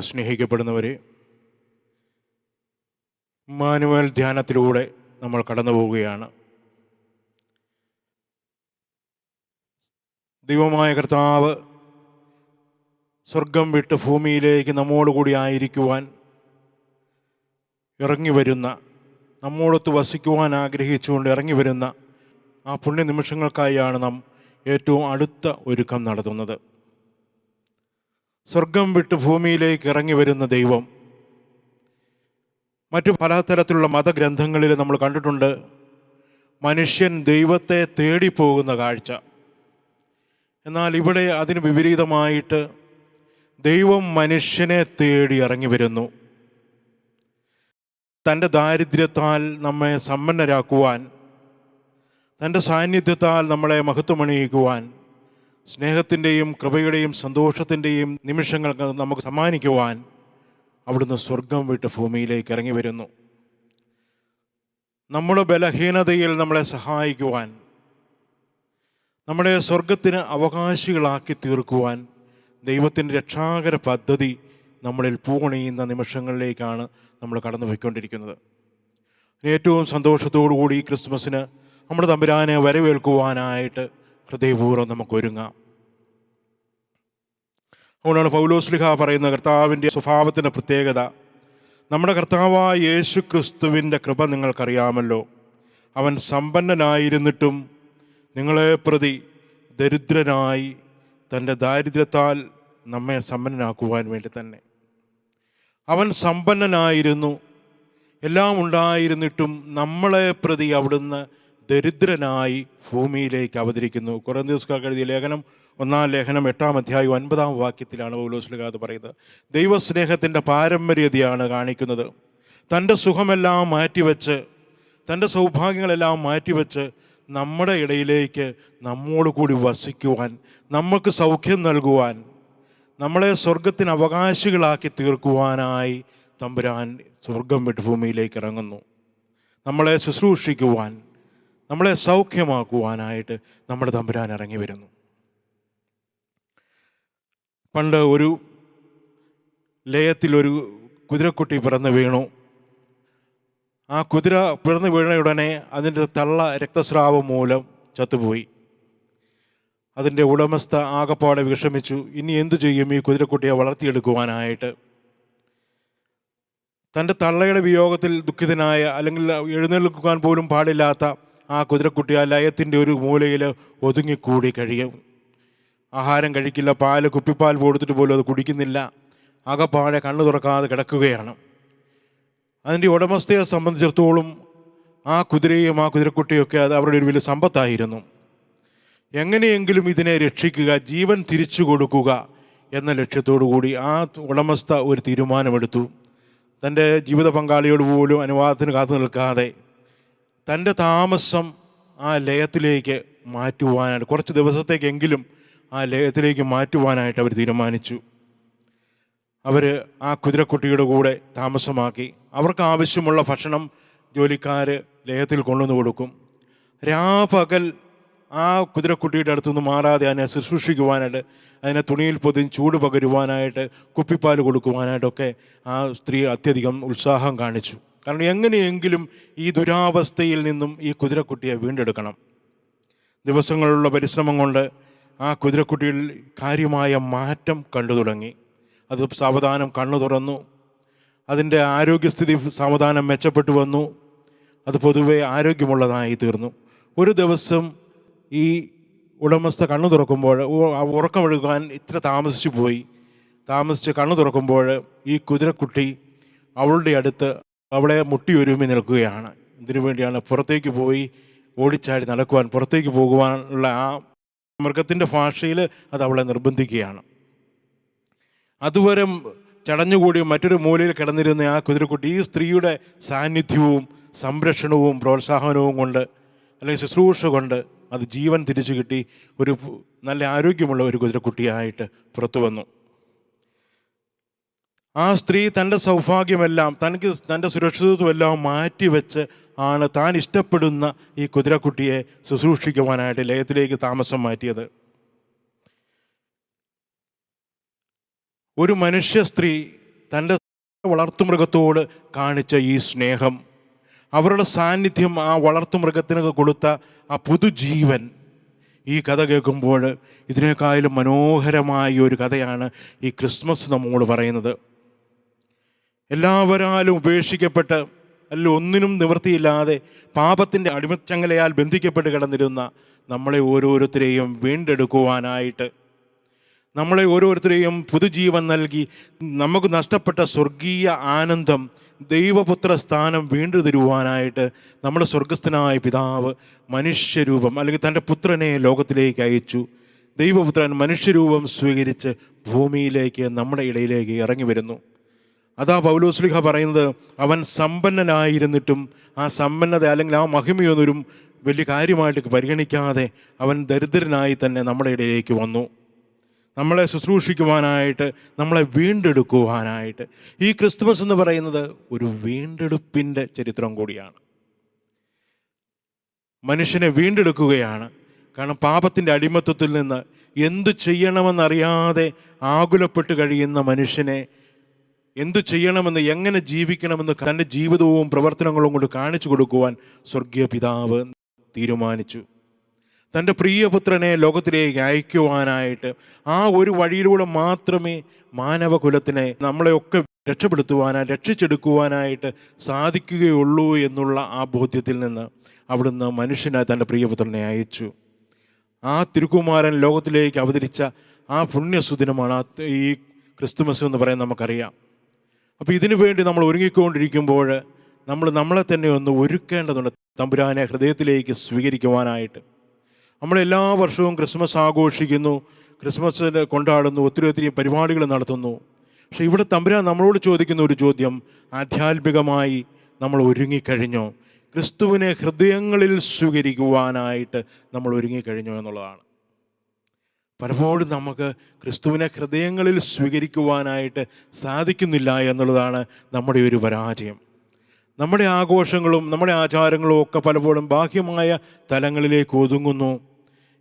സ്നേഹിക്കപ്പെടുന്നവരെ manual ധ്യാനത്തിലൂടെ നമ്മൾ കടന്നു പോവുകയാണ്. ദൈവമായ കർത്താവ് സ്വർഗം വിട്ട് ഭൂമിയിലേക്ക് നമ്മോടുകൂടി ആയിരിക്കുവാൻ ഇറങ്ങി വരുന്ന നമ്മോടൊത്ത് വസിക്കുവാൻ ആഗ്രഹിച്ചുകൊണ്ട് ഇറങ്ങി വരുന്ന ആ പുണ്യ നിമിഷങ്ങൾക്കായാണ് നാം ഏറ്റവും അടുത്ത ഒരുക്കം നടത്തുന്നത്. സ്വർഗം വിട്ട് ഭൂമിയിലേക്ക് ഇറങ്ങി വരുന്ന ദൈവം. മറ്റു പലതരത്തിലുള്ള മതഗ്രന്ഥങ്ങളിൽ നമ്മൾ കണ്ടിട്ടുണ്ട്. മനുഷ്യൻ ദൈവത്തെ തേടിപ്പോകുന്ന കാഴ്ച. എന്നാൽ ഇവിടെ അതിന് വിപരീതമായിട്ട് ദൈവം മനുഷ്യനെ തേടി ഇറങ്ങി വരുന്നു. തന്റെ ദാരിദ്ര്യത്താൽ നമ്മെ സമ്പന്നരാക്കുവാൻ തന്റെ സാന്നിധ്യത്താൽ നമ്മളെ മഹത്വമണിയിക്കുവാൻ സ്നേഹത്തിന്റെയും കൃപയുടെയും സന്തോഷത്തിന്റെയും നിമിഷങ്ങൾ നമുക്ക് സമ്മാനിക്കുവാൻ അവിടുന്ന് സ്വർഗം വിട്ട് ഭൂമിയിലേക്ക് ഇറങ്ങി വരുന്നു. നമ്മുടെ ബലഹീനതയിൽ നമ്മളെ സഹായിക്കുവാൻ നമ്മുടെ സ്വർഗത്തിന് അവകാശികളാക്കി തീർക്കുവാൻ ദൈവത്തിന്റെ രക്ഷാകര പദ്ധതി നമ്മളിൽ പൂണിയുന്ന നിമിഷങ്ങളിലേക്കാണ് നമ്മൾ കടന്നു പോയിക്കൊണ്ടിരിക്കുന്നത് ഏറ്റവും സന്തോഷത്തോടു കൂടി ക്രിസ്മസിന് നമ്മുടെ തമ്പുരാനെ വരവേൽക്കുവാനായിട്ട് ഹൃദയപൂർവം നമുക്ക് ഒരുങ്ങാം അതുകൊണ്ടാണ് പൗലോസ്ലിഹ പറയുന്ന കർത്താവിന്റെ സ്വഭാവത്തിന്റെ പ്രത്യേകത. നമ്മുടെ കർത്താവായ യേശു ക്രിസ്തുവിന്റെ കൃപ നിങ്ങൾക്കറിയാമല്ലോ. അവൻ സമ്പന്നനായിരുന്നിട്ടും നിങ്ങളെ പ്രതി ദരിദ്രനായി തന്റെ ദാരിദ്ര്യത്താൽ നമ്മെ സമ്പന്നനാക്കുവാൻ വേണ്ടി തന്നെ. അവൻ സമ്പന്നനായിരുന്നു. എല്ലാം ഉണ്ടായിരുന്നിട്ടും നമ്മളെ പ്രതി അവിടുന്ന് ദരിദ്രനായി ഭൂമിയിലേക്ക് അവതരിക്കുന്നു. കുറേ ദിവസക്കാർക്ക് എഴുതിയ ലേഖനം ഒന്നാം ലേഖനം എട്ടാം അധ്യായം ഒൻപതാം വാക്യത്തിലാണ് പൗലോസ്ലിക അത് പറയുന്നത്. ദൈവസ്നേഹത്തിന്റെ പാരമ്പര്യതയാണ് കാണിക്കുന്നത്. തന്റെ സുഖമെല്ലാം മാറ്റിവെച്ച് തന്റെ സൗഭാഗ്യങ്ങളെല്ലാം മാറ്റിവെച്ച് നമ്മുടെ ഇടയിലേക്ക് നമ്മോട് കൂടി വസിക്കുവാൻ നമുക്ക് സൗഖ്യം നൽകുവാൻ നമ്മളെ സ്വർഗത്തിന് അവകാശികളാക്കി തീർക്കുവാനായി തമ്പുരാൻ സ്വർഗം വിട്ട് ഭൂമിയിലേക്ക് ഇറങ്ങുന്നു. നമ്മളെ ശുശ്രൂഷിക്കുവാൻ നമ്മളെ സൗഖ്യമാക്കുവാനായിട്ട് നമ്മുടെ തമ്പുരാൻ ഇറങ്ങി വരുന്നു. പണ്ട് ഒരു ലയത്തിലൊരു കുതിരക്കുട്ടി പിറന്ന് വീണു. ആ കുതിര പിറന്ന് വീണയുടനെ അതിന്റെ തള്ള രക്തസ്രാവം മൂലം ചത്തുപോയി. അതിന്റെ ഉടമസ്ഥ ആകപ്പാടെ വിഷമിച്ചു. ഇനി എന്തു ചെയ്യും ഈ കുതിരക്കുട്ടിയെ വളർത്തിയെടുക്കുവാനായിട്ട്? തന്റെ തള്ളയുടെ വിയോഗത്തിൽ ദുഃഖിതനായ അല്ലെങ്കിൽ എഴുന്നേൽക്കാൻ പോലും പാടില്ലാത്ത ആ കുതിരക്കുട്ടി ആ ലയത്തിന്റെ ഒരു മൂലയിൽ ഒതുങ്ങിക്കൂടി കഴിയും. ആഹാരം കഴിക്കില്ല പാൽ കുപ്പിപ്പാൽ കൊടുത്തിട്ട് പോലും അത് കുടിക്കുന്നില്ല. ആകപ്പാടെ കണ്ണു തുറക്കാതെ കിടക്കുകയാണ്. അതിന്റെ ഉടമസ്ഥയെ സംബന്ധിച്ചിടത്തോളം ആ കുതിരയും ആ കുതിരക്കുട്ടിയൊക്കെ അത് അവരുടെ ഒരു വലിയ സമ്പത്തായിരുന്നു. എങ്ങനെയെങ്കിലും ഇതിനെ രക്ഷിക്കുക ജീവൻ തിരിച്ചു കൊടുക്കുക എന്ന ലക്ഷ്യത്തോടു കൂടി ആ ഉടമസ്ഥ ഒരു തീരുമാനമെടുത്തു. തന്റെ ജീവിത പങ്കാളിയോട് പോലും അനുവാദത്തിന് കാത്തു നിൽക്കാതെ തന്റെ താമസം ആ ലയത്തിലേക്ക് മാറ്റുവാനായിട്ട് കുറച്ച് ദിവസത്തേക്കെങ്കിലും ആ ലേഹത്തിലേക്ക് മാറ്റുവാനായിട്ട് അവർ തീരുമാനിച്ചു. അവർ ആ കുതിരക്കുട്ടിയുടെ കൂടെ താമസമാക്കി. അവർക്ക് ആവശ്യമുള്ള ഭക്ഷണം ജോലിക്കാർ ലേഹത്തിൽ കൊണ്ടുവന്ന് കൊടുക്കും. രാപകൽ ആ കുതിരക്കുട്ടിയുടെ അടുത്തുനിന്ന് മാറാതെ അതിനെ ശുശ്രൂഷിക്കുവാനായിട്ട് അതിനെ തുണിയിൽ പൊതിഞ്ഞ് ചൂട് പകരുവാനായിട്ട് കുപ്പിപ്പാൽ കൊടുക്കുവാനായിട്ടൊക്കെ ആ സ്ത്രീ അത്യധികം ഉത്സാഹം കാണിച്ചു. കാരണം എങ്ങനെയെങ്കിലും ഈ ദുരാവസ്ഥയിൽ നിന്നും ഈ കുതിരക്കുട്ടിയെ വീണ്ടെടുക്കണം. ദിവസങ്ങളുള്ള പരിശ്രമം കൊണ്ട് ആ കുതിരക്കുട്ടിയിൽ കാര്യമായ മാറ്റം കണ്ടു തുടങ്ങി. അത് സാവധാനം കണ്ണു തുറന്നു. അതിന്റെ ആരോഗ്യസ്ഥിതി സാവധാനം മെച്ചപ്പെട്ടു വന്നു. അത് പൊതുവെ ആരോഗ്യമുള്ളതായി തീർന്നു. ഒരു ദിവസം ഈ ഉടമസ്ഥ കണ്ണു തുറക്കുമ്പോൾ ഉറക്കമെടുക്കാൻ ഇത്ര താമസിച്ചു പോയി. താമസിച്ച് കണ്ണു തുറക്കുമ്പോൾ ഈ കുതിരക്കുട്ടി അവളുടെ അടുത്ത് അവളെ മുട്ടിയൊരുമി നിൽക്കുകയാണ്. ഇതിനു വേണ്ടിയാണ് പുറത്തേക്ക് പോയി ഓടിച്ചാടി നടക്കുവാൻ പുറത്തേക്ക് പോകുവാനുള്ള ആ മൃഗത്തിന്റെ ഭാഷയിൽ അത് അവളെ നിർബന്ധിക്കുകയാണ്. അതുവരെ ചടഞ്ഞുകൂടി മറ്റൊരു മൂലയിൽ കിടന്നിരുന്ന ആ കുതിരക്കുട്ടി ഈ സ്ത്രീയുടെ സാന്നിധ്യവും സംരക്ഷണവും പ്രോത്സാഹനവും കൊണ്ട് അല്ലെങ്കിൽ ശുശ്രൂഷ കൊണ്ട് അത് ജീവൻ തിരിച്ചു കിട്ടി ഒരു നല്ല ആരോഗ്യമുള്ള ഒരു കുതിരക്കുട്ടിയായിട്ട് പുറത്തു വന്നു. ആ സ്ത്രീ തന്റെ സൗഭാഗ്യമെല്ലാം തനിക്ക് തന്റെ സുരക്ഷിതത്വമെല്ലാം മാറ്റിവെച്ച് ആണ് താൻ ഇഷ്ടപ്പെടുന്ന ഈ കുതിരക്കുട്ടിയെ ശുശ്രൂഷിക്കുവാനായിട്ട് ലയത്തിലേക്ക് താമസം മാറ്റിയത്. ഒരു മനുഷ്യ സ്ത്രീ തന്റെ വളർത്തുമൃഗത്തോട് കാണിച്ച ഈ സ്നേഹം അവരുടെ സാന്നിധ്യം ആ വളർത്തുമൃഗത്തിന് കൊടുത്ത ആ പുതുജീവൻ ഈ കഥ കേൾക്കുമ്പോൾ ഇതിനേക്കാളും മനോഹരമായ ഒരു കഥയാണ് ഈ ക്രിസ്മസ് നമ്മോട് പറയുന്നത്. എല്ലാവരാലും ഉപേക്ഷിക്കപ്പെട്ട് അല്ല ഒന്നിനും നിവൃത്തിയില്ലാതെ പാപത്തിന്റെ അടിമച്ചങ്ങലയാൽ ബന്ധിക്കപ്പെട്ട് കിടന്നിരുന്ന നമ്മളെ ഓരോരുത്തരെയും വീണ്ടെടുക്കുവാനായിട്ട് നമ്മളെ ഓരോരുത്തരെയും പുതുജീവൻ നൽകി നമുക്ക് നഷ്ടപ്പെട്ട സ്വർഗീയ ആനന്ദം ദൈവപുത്ര സ്ഥാനം വീണ്ടു തരുവാനായിട്ട് നമ്മുടെ സ്വർഗസ്ഥനായ പിതാവ് മനുഷ്യരൂപം അല്ലെങ്കിൽ തന്റെ പുത്രനെ ലോകത്തിലേക്ക് അയച്ചു. ദൈവപുത്രൻ മനുഷ്യരൂപം സ്വീകരിച്ച് ഭൂമിയിലേക്ക് നമ്മുടെ ഇടയിലേക്ക് ഇറങ്ങി വരുന്നു. അതാ പൗലോസ്ലിഹ പറയുന്നത് അവൻ സമ്പന്നനായിരുന്നിട്ടും ആ സമ്പന്നത അല്ലെങ്കിൽ ആ മഹിമയൊന്നൊരു വലിയ കാര്യമായിട്ട് പരിഗണിക്കാതെ അവൻ ദരിദ്രനായി തന്നെ നമ്മുടെ ഇടയിലേക്ക് വന്നു. നമ്മളെ ശുശ്രൂഷിക്കുവാനായിട്ട് നമ്മളെ വീണ്ടെടുക്കുവാനായിട്ട്. ഈ ക്രിസ്തുമസ് എന്ന് പറയുന്നത് ഒരു വീണ്ടെടുപ്പിന്റെ ചരിത്രം കൂടിയാണ്. മനുഷ്യനെ വീണ്ടെടുക്കുകയാണ്. കാരണം പാപത്തിന്റെ അടിമത്വത്തിൽ നിന്ന് എന്തു ചെയ്യണമെന്നറിയാതെ ആകുലപ്പെട്ട് കഴിയുന്ന മനുഷ്യനെ എന്തു ചെയ്യണമെന്ന് എങ്ങനെ ജീവിക്കണമെന്ന് തന്റെ ജീവിതവും പ്രവർത്തനങ്ങളും കൊണ്ട് കാണിച്ചു കൊടുക്കുവാൻ സ്വർഗീയ പിതാവ് തീരുമാനിച്ചു. തന്റെ പ്രിയപുത്രനെ ലോകത്തിലേക്ക് അയക്കുവാനായിട്ട് ആ ഒരു വഴിയിലൂടെ മാത്രമേ മാനവകുലത്തിനെ നമ്മളെയൊക്കെ രക്ഷപ്പെടുത്തുവാനായി രക്ഷിച്ചെടുക്കുവാനായിട്ട് സാധിക്കുകയുള്ളൂ എന്നുള്ള ആ ബോധ്യത്തിൽ നിന്ന് അവിടുന്ന് മനുഷ്യനായി തന്റെ പ്രിയപുത്രനെ അയച്ചു. ആ തിരുക്കുമാരൻ ലോകത്തിലേക്ക് അവതരിച്ച ആ പുണ്യസുദിനമാണ് ഈ ക്രിസ്തുമസ് എന്ന് പറയാൻ നമുക്കറിയാം. അപ്പോൾ ഇതിനു വേണ്ടി നമ്മൾ ഒരുങ്ങിക്കൊണ്ടിരിക്കുമ്പോൾ നമ്മൾ നമ്മളെ തന്നെ ഒന്ന് ഒരുക്കേണ്ടതുണ്ട് തമ്പുരാനെ ഹൃദയത്തിലേക്ക് സ്വീകരിക്കുവാനായിട്ട്. നമ്മൾ എല്ലാ വർഷവും ക്രിസ്മസ് ആഘോഷിക്കുന്നു ക്രിസ്മസ് കൊണ്ടാടുന്നു ഒത്തിരി ഒത്തിരി പരിപാടികൾ നടത്തുന്നു. പക്ഷേ ഇവിടെ തമ്പുരാൻ നമ്മളോട് ചോദിക്കുന്ന ഒരു ചോദ്യം ആധ്യാത്മികമായി നമ്മൾ ഒരുങ്ങിക്കഴിഞ്ഞോ? ക്രിസ്തുവിനെ ഹൃദയങ്ങളിൽ സ്വീകരിക്കുവാനായിട്ട് നമ്മൾ ഒരുങ്ങിക്കഴിഞ്ഞോ എന്നുള്ളതാണ്. പലപ്പോഴും നമുക്ക് ക്രിസ്തുവിനെ ഹൃദയങ്ങളിൽ സ്വീകരിക്കുവാനായിട്ട് സാധിക്കുന്നില്ല എന്നുള്ളതാണ് നമ്മുടെ ഒരു പരാജയം. നമ്മുടെ ആഘോഷങ്ങളും നമ്മുടെ ആചാരങ്ങളും ഒക്കെ പലപ്പോഴും ബാഹ്യമായ തലങ്ങളിലേക്ക് ഒതുങ്ങുന്നു.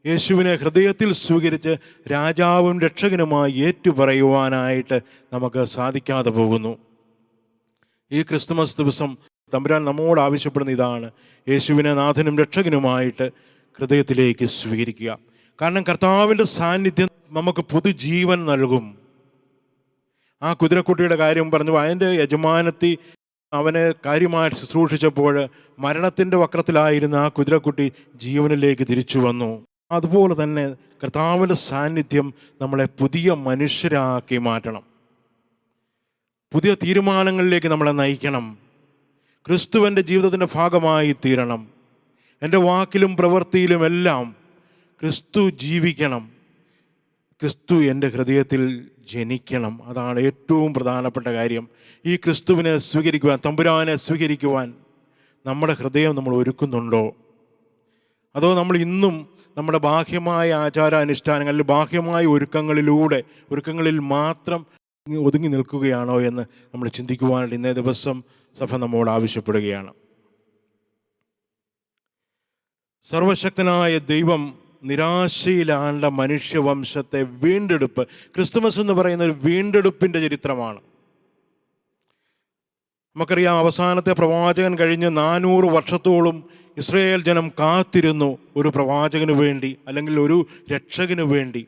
യേശുവിനെ ഹൃദയത്തിൽ സ്വീകരിച്ച് രാജാവും രക്ഷകനുമായി ഏറ്റുപറയുവാനായിട്ട് നമുക്ക് സാധിക്കാതെ പോകുന്നു. ഈ ക്രിസ്തുമസ് ദിവസം തമ്പുരാൻ നമ്മോട് ആവശ്യപ്പെടുന്ന ഇതാണ്. യേശുവിനെ നാഥനും രക്ഷകനുമായിട്ട് ഹൃദയത്തിലേക്ക് സ്വീകരിക്കുക. കാരണം കർത്താവിന്റെ സാന്നിധ്യം നമുക്ക് പുതുജീവൻ നൽകും. ആ കുതിരക്കുട്ടിയുടെ കാര്യം പറഞ്ഞു അതിന്റെ യജമാനത്തി അവനെ കാര്യമായി ശുശ്രൂഷിച്ചപ്പോൾ മരണത്തിന്റെ വക്രത്തിലായിരുന്ന ആ കുതിരക്കുട്ടി ജീവനിലേക്ക് തിരിച്ചു വന്നു. അതുപോലെ തന്നെ കർത്താവിന്റെ സാന്നിധ്യം നമ്മളെ പുതിയ മനുഷ്യരാക്കി മാറ്റണം. പുതിയ തീരുമാനങ്ങളിലേക്ക് നമ്മളെ നയിക്കണം. ക്രിസ്തുവിന്റെ ജീവിതത്തിന്റെ ഭാഗമായി തീരണം എന്റെ വാക്കിലും പ്രവൃത്തിയിലും എല്ലാം ക്രിസ്തു ജീവിക്കണം. ക്രിസ്തു എന്റെ ഹൃദയത്തിൽ ജനിക്കണം. അതാണ് ഏറ്റവും പ്രധാനപ്പെട്ട കാര്യം. ഈ ക്രിസ്തുവിനെ സ്വീകരിക്കുവാൻ തമ്പുരാനെ സ്വീകരിക്കുവാൻ നമ്മുടെ ഹൃദയം നമ്മൾ ഒരുക്കുന്നുണ്ടോ? അതോ നമ്മൾ ഇന്നും നമ്മുടെ ബാഹ്യമായ ആചാരാനുഷ്ഠാനങ്ങളിൽ ബാഹ്യമായ ഒരുക്കങ്ങളിലൂടെ ഒരുക്കങ്ങളിൽ മാത്രം ഒതുങ്ങി നിൽക്കുകയാണോ എന്ന് നമ്മൾ ചിന്തിക്കുവാനായിട്ട് ഇന്നേ ദിവസം സഭ നമ്മോട് ആവശ്യപ്പെടുകയാണ്. സർവശക്തനായ ദൈവം നിരാശയിലാണ്ട മനുഷ്യവംശത്തെ വീണ്ടെടുപ്പ്. ക്രിസ്തുമസ് എന്ന് പറയുന്ന ഒരു വീണ്ടെടുപ്പിന്റെ ചരിത്രമാണ്. നമുക്കറിയാം അവസാനത്തെ പ്രവാചകൻ കഴിഞ്ഞ് നാനൂറ് വർഷത്തോളം ഇസ്രയേൽ ജനം കാത്തിരുന്നു ഒരു പ്രവാചകന് വേണ്ടി അല്ലെങ്കിൽ ഒരു രക്ഷകന് വേണ്ടി.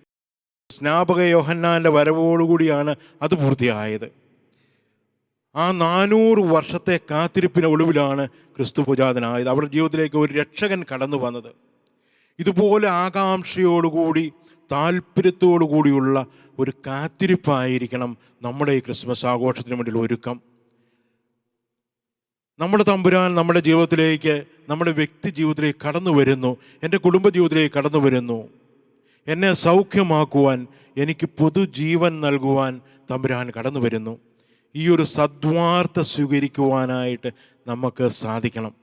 സ്നാപക യോഹന്നാന്റെ വരവോടുകൂടിയാണ് അത് പൂർത്തിയായത്. ആ നാനൂറ് വർഷത്തെ കാത്തിരിപ്പിന് ഒളിവിലാണ് ക്രിസ്തു പൂജാതനായത് അവരുടെ ജീവിതത്തിലേക്ക് ഒരു രക്ഷകൻ കടന്നു വന്നത്. ഇതുപോലെ ആകാംക്ഷയോടുകൂടി താല്പര്യത്തോടു കൂടിയുള്ള ഒരു കാത്തിരിപ്പായിരിക്കണം നമ്മുടെ ഈ ക്രിസ്മസ് ആഘോഷത്തിന് വേണ്ടിയുള്ള ഒരുക്കം. നമ്മുടെ തമ്പുരാൻ നമ്മുടെ ജീവിതത്തിലേക്ക് നമ്മുടെ വ്യക്തി ജീവിതത്തിലേക്ക് കടന്നു വരുന്നു. എന്റെ കുടുംബ ജീവിതത്തിലേക്ക് കടന്നു വരുന്നു. എന്നെ സൗഖ്യമാക്കുവാൻ എനിക്ക് പുതുജീവൻ നൽകുവാൻ തമ്പുരാൻ കടന്നു വരുന്നു. ഈ ഒരു സദ്വാർത്ത സ്വീകരിക്കുവാനായിട്ട് നമുക്ക് സാധിക്കണം.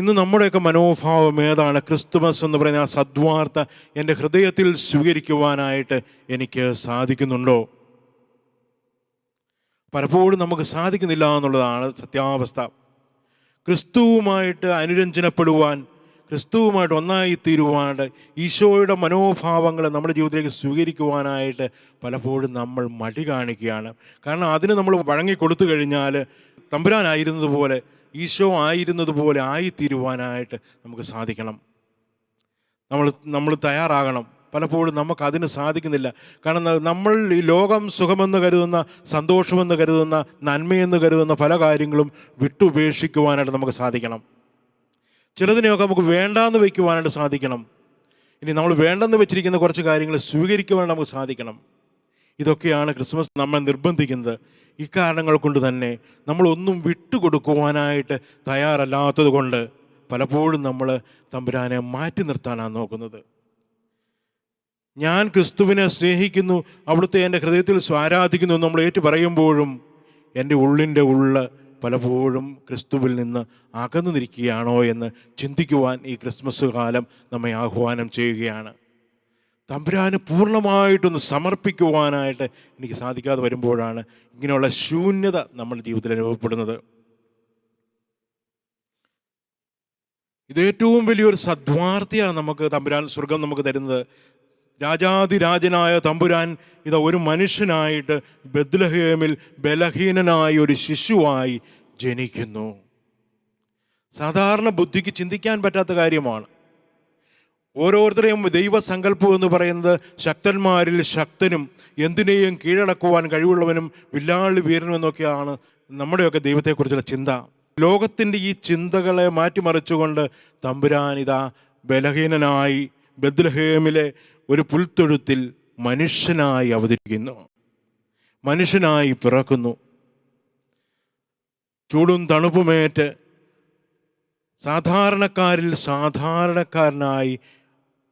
ഇന്ന് നമ്മുടെയൊക്കെ മനോഭാവം ഏതാണ്? ക്രിസ്തുമസ് എന്ന് പറയുന്ന ആ സദ്വാർത്ത എന്റെ ഹൃദയത്തിൽ സ്വീകരിക്കുവാനായിട്ട് എനിക്ക് സാധിക്കുന്നുണ്ടോ? പലപ്പോഴും നമുക്ക് സാധിക്കുന്നില്ല എന്നുള്ളതാണ് സത്യാവസ്ഥ. ക്രിസ്തുവുമായിട്ട് അനുരഞ്ജനപ്പെടുവാൻ ക്രിസ്തുവുമായിട്ട് ഒന്നായി തീരുവാനായിട്ട് ഈശോയുടെ മനോഭാവങ്ങൾ നമ്മുടെ ജീവിതത്തിലേക്ക് സ്വീകരിക്കുവാനായിട്ട് പലപ്പോഴും നമ്മൾ മടി കാണിക്കുകയാണ്. കാരണം അതിന് നമ്മൾ വഴങ്ങി കൊടുത്തു കഴിഞ്ഞാൽ തമ്പുരാനായിരുന്നതുപോലെ ഈശോ ആയിരുന്നതുപോലെ ആയിത്തീരുവാനായിട്ട് നമുക്ക് സാധിക്കണം. നമ്മൾ നമ്മൾ തയ്യാറാകണം. പലപ്പോഴും നമുക്ക് അതിന് സാധിക്കുന്നില്ല. കാരണം നമ്മൾ ഈ ലോകം സുഖമെന്ന് കരുതുന്ന സന്തോഷമെന്ന് കരുതുന്ന നന്മയെന്ന് കരുതുന്ന പല കാര്യങ്ങളും വിട്ടുപേക്ഷിക്കുവാനായിട്ട് നമുക്ക് സാധിക്കണം. ചിലതിനെയൊക്കെ നമുക്ക് വേണ്ടാന്ന് വയ്ക്കുവാനായിട്ട് സാധിക്കണം. ഇനി നമ്മൾ വേണ്ടെന്ന് വെച്ചിരിക്കുന്ന കുറച്ച് കാര്യങ്ങൾ സ്വീകരിക്കുവാനായിട്ട് നമുക്ക് സാധിക്കണം. ഇതൊക്കെയാണ് ക്രിസ്മസ് നമ്മെ നിർബന്ധിക്കുന്നത്. ഇക്കാരണങ്ങൾ കൊണ്ട് തന്നെ നമ്മളൊന്നും വിട്ടുകൊടുക്കുവാനായിട്ട് തയ്യാറല്ലാത്തത് കൊണ്ട് പലപ്പോഴും നമ്മൾ തമ്പുരാനെ മാറ്റി നിർത്താനാണ് നോക്കുന്നത്. ഞാൻ ക്രിസ്തുവിനെ സ്നേഹിക്കുന്നു അവിടുത്തെ എന്റെ ഹൃദയത്തിൽ സ്വാരാധിക്കുന്നു എന്ന് നമ്മൾ ഏറ്റു പറയുമ്പോഴും എന്റെ ഉള്ളിന്റെ ഉള്ള് പലപ്പോഴും ക്രിസ്തുവിൽ നിന്ന് അകന്നു നിൽക്കുകയാണോ എന്ന് ചിന്തിക്കുവാൻ ഈ ക്രിസ്മസ് കാലം നമ്മെ ആഹ്വാനം ചെയ്യുകയാണ്. തമ്പുരാന് പൂർണമായിട്ടൊന്ന് സമർപ്പിക്കുവാനായിട്ട് എനിക്ക് സാധിക്കാതെ വരുമ്പോഴാണ് ഇങ്ങനെയുള്ള ശൂന്യത നമ്മുടെ ജീവിതത്തിൽ അനുഭവപ്പെടുന്നത്. ഇത് ഏറ്റവും വലിയൊരു സദ്വാർത്തയാണ് നമുക്ക് തമ്പുരാൻ സ്വർഗം നമുക്ക് തരുന്നത്. രാജാതിരാജനായ തമ്പുരാൻ ഇത് ഒരു മനുഷ്യനായിട്ട് ബദ്ലഹേമിൽ ബലഹീനനായ ഒരു ശിശുവായി ജനിക്കുന്നു. സാധാരണ ബുദ്ധിക്ക് ചിന്തിക്കാൻ പറ്റാത്ത കാര്യമാണ്. ഓരോരുത്തരെയും ദൈവസങ്കല്പം എന്ന് പറയുന്നത് ശക്തന്മാരിൽ ശക്തനും എന്തിനേയും കീഴടക്കുവാൻ കഴിവുള്ളവനും വില്ലാളി വീരനും എന്നൊക്കെയാണ് നമ്മുടെയൊക്കെ ദൈവത്തെക്കുറിച്ചുള്ള ചിന്ത. ലോകത്തിന്റെ ഈ ചിന്തകളെ മാറ്റിമറിച്ചുകൊണ്ട് തമ്പുരാൻ ഇതാ ബലഹീനനായി ബദ്ലഹേമിലെ ഒരു പുൽത്തൊഴുത്തിൽ മനുഷ്യനായി അവതരിക്കുന്നു. മനുഷ്യനായി പിറക്കുന്നു. ചൂടും തണുപ്പുമേറ്റ് സാധാരണക്കാരിൽ സാധാരണക്കാരനായി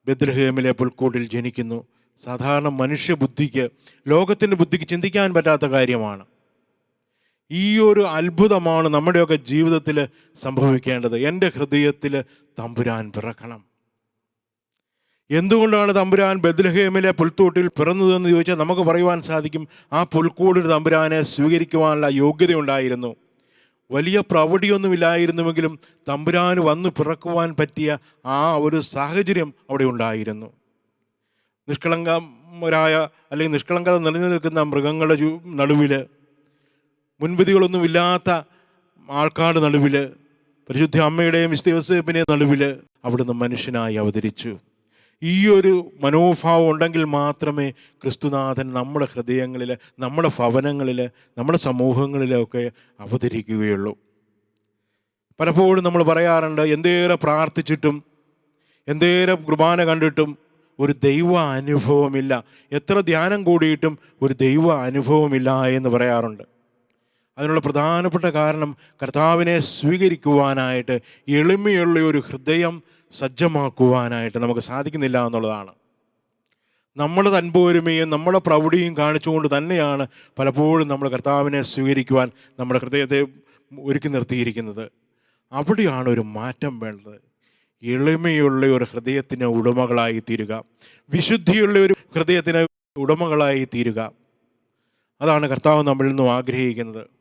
ബദ്രഹേമിലെ പുൽക്കൂട്ടിൽ ജനിക്കുന്നു. സാധാരണ മനുഷ്യബുദ്ധിക്ക് ലോകത്തിന്റെ ബുദ്ധിക്ക് ചിന്തിക്കാൻ പറ്റാത്ത കാര്യമാണ്. ഈ ഒരു അത്ഭുതമാണ് നമ്മുടെയൊക്കെ ജീവിതത്തിൽ സംഭവിക്കേണ്ടത്. എന്റെ ഹൃദയത്തിൽ തമ്പുരാൻ പിറക്കണം. എന്തുകൊണ്ടാണ് തമ്പുരാൻ ബദ്ലഹേമിലെ പുൽത്തൂട്ടിൽ പിറന്നതെന്ന് ചോദിച്ചാൽ നമുക്ക് പറയുവാൻ സാധിക്കും ആ പുൽക്കൂടിൽ തമ്പുരാനെ സ്വീകരിക്കുവാനുള്ള യോഗ്യതയുണ്ടായിരുന്നു. വലിയ പ്രൗഢിയൊന്നുമില്ലായിരുന്നുവെങ്കിലും തമ്പുരാന് വന്നു പിറക്കുവാൻ പറ്റിയ ആ ഒരു സാഹചര്യം അവിടെ ഉണ്ടായിരുന്നു. നിഷ്കളങ്കരായ അല്ലെങ്കിൽ നിഷ്കളങ്കത നിറഞ്ഞു നിൽക്കുന്ന മൃഗങ്ങളുടെ നടുവിൽ മുൻവിധികളൊന്നുമില്ലാത്ത ആൾക്കാരുടെ നടുവിൽ പരിശുദ്ധ അമ്മയുടെയും വിശ്വസേപ്പിനെയും നടുവിൽ അവിടുന്ന് മനുഷ്യനായി അവതരിച്ചു. ഈ ഒരു മനോഭാവം ഉണ്ടെങ്കിൽ മാത്രമേ ക്രിസ്തുനാഥൻ നമ്മുടെ ഹൃദയങ്ങളിൽ നമ്മുടെ ഭവനങ്ങളിൽ നമ്മുടെ സമൂഹങ്ങളിലൊക്കെ അവതരിക്കുകയുള്ളൂ. പലപ്പോഴും നമ്മൾ പറയാറുണ്ട് എന്തേറെ പ്രാർത്ഥിച്ചിട്ടും എന്തേറെ കുർബാന കണ്ടിട്ടും ഒരു ദൈവ അനുഭവമില്ല. എത്ര ധ്യാനം കൂടിയിട്ടും ഒരു ദൈവ അനുഭവമില്ല എന്ന് പറയാറുണ്ട്. അതിനുള്ള പ്രധാനപ്പെട്ട കാരണം കർത്താവിനെ സ്വീകരിക്കുവാനായിട്ട് എളിമയുള്ള ഒരു ഹൃദയം സജ്ജമാക്കുവാനായിട്ട് നമുക്ക് സാധിക്കുന്നില്ല എന്നുള്ളതാണ്. നമ്മുടെ തൻപോരുമയും നമ്മുടെ പ്രൗഢിയും കാണിച്ചുകൊണ്ട് തന്നെയാണ് പലപ്പോഴും നമ്മൾ കർത്താവിനെ സ്വീകരിക്കുവാൻ നമ്മുടെ ഹൃദയത്തെ ഒരുക്കി നിർത്തിയിരിക്കുന്നത്. അവിടെയാണ് ഒരു മാറ്റം വേണ്ടത്. എളിമയുള്ള ഒരു ഹൃദയത്തിന് ഉടമകളായി തീരുക. വിശുദ്ധിയുള്ള ഒരു ഹൃദയത്തിന് ഉടമകളായി തീരുക. അതാണ് കർത്താവ് നമ്മളിൽ നിന്നും ആഗ്രഹിക്കുന്നത്.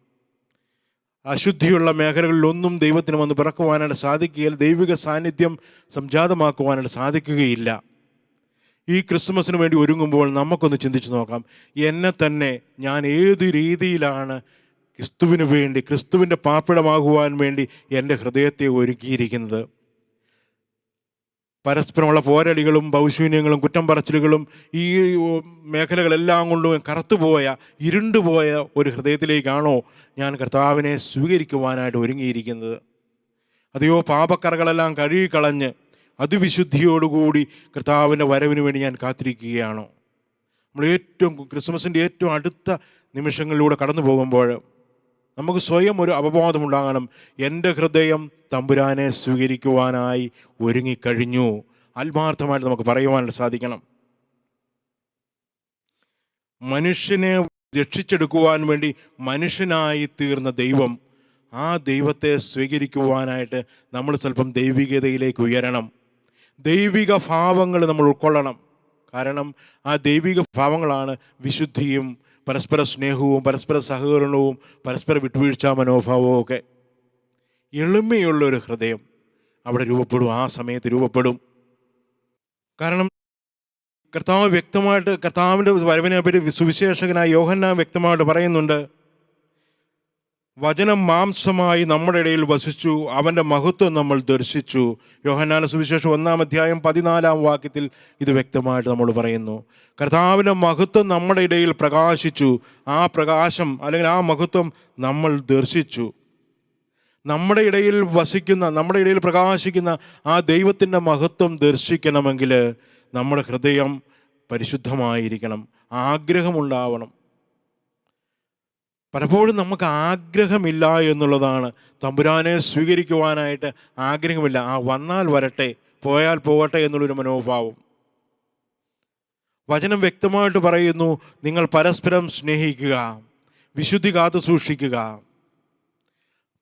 അശുദ്ധിയുള്ള മേഖലകളിലൊന്നും ദൈവത്തിന് വന്ന് പിറക്കുവാനായിട്ട് സാധിക്കുകയില്ല. ദൈവിക സാന്നിധ്യം സംജാതമാക്കുവാനായിട്ട് സാധിക്കുകയില്ല. ഈ ക്രിസ്മസിന് വേണ്ടി ഒരുങ്ങുമ്പോൾ നമുക്കൊന്ന് ചിന്തിച്ച് നോക്കാം. എന്നെ തന്നെ ഞാൻ ഏത് രീതിയിലാണ് ക്രിസ്തുവിന് വേണ്ടി ക്രിസ്തുവിന്റെ പാപ്പിടമാകുവാൻ വേണ്ടി എന്റെ ഹൃദയത്തെ ഒരുക്കിയിരിക്കുന്നത്? പരസ്പരമുള്ള പോരടികളും പൗശൂന്യങ്ങളും കുറ്റം പറച്ചിലുകളും ഈ മേഖലകളെല്ലാം കൊണ്ടും കറുത്തുപോയ ഇരുണ്ടുപോയ ഒരു ഹൃദയത്തിലേക്കാണോ ഞാൻ കർത്താവിനെ സ്വീകരിക്കുവാനായിട്ട് ഒരുങ്ങിയിരിക്കുന്നത്. അതെയോ പാപക്കറകളെല്ലാം കഴുകിക്കളഞ്ഞ് അതിവിശുദ്ധിയോടുകൂടി കർത്താവിന്റെ വരവിന് വേണ്ടി ഞാൻ കാത്തിരിക്കുകയാണോ? നമ്മൾ ഏറ്റവും ക്രിസ്മസിന്റെ ഏറ്റവും അടുത്ത നിമിഷങ്ങളിലൂടെ കടന്നു പോകുമ്പോൾ നമുക്ക് സ്വയം ഒരു അവബോധമുണ്ടാകണം എന്റെ ഹൃദയം തമ്പുരാനെ സ്വീകരിക്കുവാനായി ഒരുങ്ങിക്കഴിഞ്ഞു. ആത്മാർത്ഥമായിട്ട് നമുക്ക് പറയുവാനായിട്ട് സാധിക്കണം. മനുഷ്യനെ രക്ഷിച്ചെടുക്കുവാൻ വേണ്ടി മനുഷ്യനായി തീർന്ന ദൈവം ആ ദൈവത്തെ സ്വീകരിക്കുവാനായിട്ട് നമ്മൾ സ്വല്പം ദൈവികതയിലേക്ക് ഉയരണം. ദൈവിക ഭാവങ്ങൾ നമ്മൾ ഉൾക്കൊള്ളണം. കാരണം ആ ദൈവിക ഭാവങ്ങളാണ് വിശുദ്ധിയും പരസ്പര സ്നേഹവും പരസ്പര സഹകരണവും പരസ്പര വിട്ടുവീഴ്ച മനോഭാവവും ഒക്കെ എളിമയുള്ള ഒരു ഹൃദയം അവിടെ രൂപപ്പെടും. ആ സമയത്ത് രൂപപ്പെടും. കാരണം കർത്താവ് വ്യക്തമായിട്ട് കർത്താവിന്റെ വരവിനെ പറ്റി സുവിശേഷകനായ യോഹന്നാൻ വ്യക്തമായിട്ട് പറയുന്നുണ്ട്. വചനം മാംസമായി നമ്മുടെ ഇടയിൽ വസിച്ചു. അവന്റെ മഹത്വം നമ്മൾ ദർശിച്ചു. യോഹനാന സുവിശേഷം ഒന്നാം അധ്യായം പതിനാലാം വാക്യത്തിൽ ഇത് വ്യക്തമായിട്ട് നമ്മൾ പറയുന്നു. കർത്താവിന്റെ മഹത്വം നമ്മുടെ ഇടയിൽ പ്രകാശിച്ചു. ആ പ്രകാശം അല്ലെങ്കിൽ ആ മഹത്വം നമ്മൾ ദർശിച്ചു. നമ്മുടെ ഇടയിൽ വസിക്കുന്ന നമ്മുടെ ഇടയിൽ പ്രകാശിക്കുന്ന ആ ദൈവത്തിന്റെ മഹത്വം ദർശിക്കണമെങ്കിൽ നമ്മുടെ ഹൃദയം പരിശുദ്ധമായിരിക്കണം. ആഗ്രഹമുണ്ടാവണം. പലപ്പോഴും നമുക്ക് ആഗ്രഹമില്ല എന്നുള്ളതാണ്. തമ്പുരാനെ സ്വീകരിക്കുവാനായിട്ട് ആഗ്രഹമില്ല. ആ വന്നാൽ വരട്ടെ പോയാൽ പോകട്ടെ എന്നുള്ളൊരു മനോഭാവം. വചനം വ്യക്തമായിട്ട് പറയുന്നു നിങ്ങൾ പരസ്പരം സ്നേഹിക്കുക വിശുദ്ധി കാത്തു സൂക്ഷിക്കുക